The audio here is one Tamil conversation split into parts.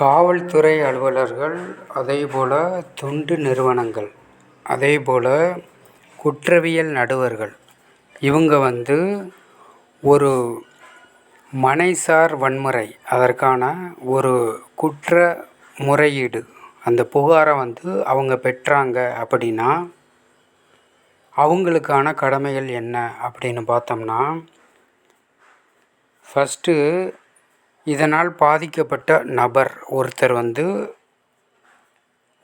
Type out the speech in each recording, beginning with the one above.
காவல்துறை அலுவலர்கள் அதேபோல் தொண்டு நிறுவனங்கள் அதேபோல் குற்றவியல் நடுவர்கள். இவங்க வந்து ஒரு மனைசார் வன்முறை அதற்கான ஒரு குற்ற முறையீடு. அந்த புகாரை வந்து அவங்க பெற்றாங்க அப்படின்னா அவங்களுக்கான கடமைகள் என்ன அப்படின்னு பார்த்தோம்னா ஃபஸ்ட்டு இதனால் பாதிக்கப்பட்ட நபர் ஒருத்தர் வந்து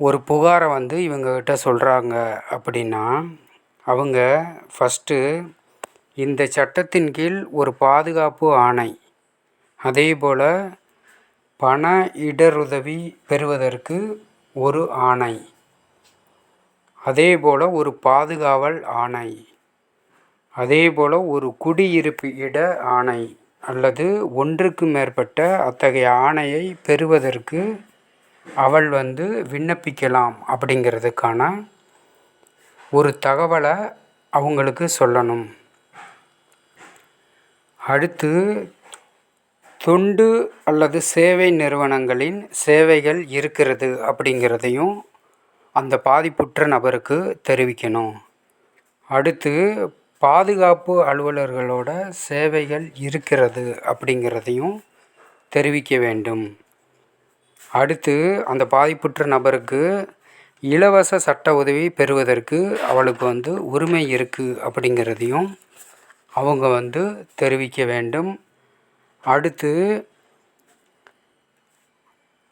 ஒரு புகாரை வந்து இவங்கக்கிட்ட சொல்கிறாங்க அப்படின்னா அவங்க ஃபஸ்ட்டு இந்த சட்டத்தின் கீழ் ஒரு பாதுகாப்பு ஆணை அதேபோல் பண இடருதவி பெறுவதற்கு ஒரு ஆணை அதேபோல் ஒரு பாதுகாவல் ஆணை அதேபோல் ஒரு குடியிருப்பு இட ஆணை. அல்லது ஒன்றுக்கு மேற்பட்ட அத்தகைய ஆணையை பெறுவதற்கு அவள் வந்து விண்ணப்பிக்கலாம் அப்படிங்கிறதுக்கான ஒரு தகவலை அவங்களுக்கு சொல்லணும். அடுத்து தொண்டு அல்லது சேவை நிறுவனங்களின் சேவைகள் இருக்கிறது அப்படிங்கிறதையும் அந்த பாதிப்புற்ற நபருக்கு தெரிவிக்கணும். அடுத்து பாதுகாப்பு அலுவலர்களோட சேவைகள் இருக்கிறது அப்படிங்கிறதையும் தெரிவிக்க வேண்டும். அடுத்து அந்த பாதிப்புற்ற நபருக்கு இலவச சட்ட உதவி பெறுவதற்கு அவளுக்கு வந்து உரிமை இருக்குது அப்படிங்கிறதையும் அவங்க வந்து தெரிவிக்க வேண்டும். அடுத்து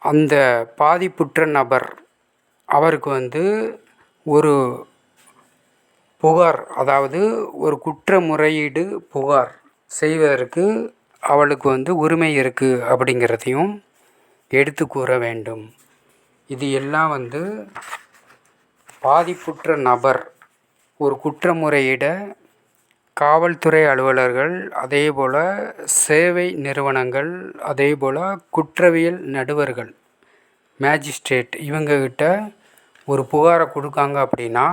அந்த பாதிப்புற்ற நபர் அவருக்கு வந்து ஒரு புகார் அதாவது ஒரு குற்ற முறையீடு புகார் செய்வதற்கு அவளுக்கு வந்து உரிமை இருக்குது அப்படிங்கிறதையும் எடுத்து கூற வேண்டும். இது எல்லாம் வந்து பாதிப்புற்ற நபர் ஒரு குற்றமுறையிட காவல்துறை அலுவலர்கள் அதே போல் சேவை நிறுவனங்கள் அதே போல் குற்றவியல் நடுவர்கள் மேஜிஸ்ட்ரேட் இவங்கக்கிட்ட ஒரு புகாரை கொடுக்காங்க அப்படின்னா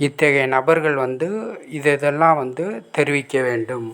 இத்தகைய நபர்கள் வந்து இது இதெல்லாம் வந்து தெரிவிக்க வேண்டும்.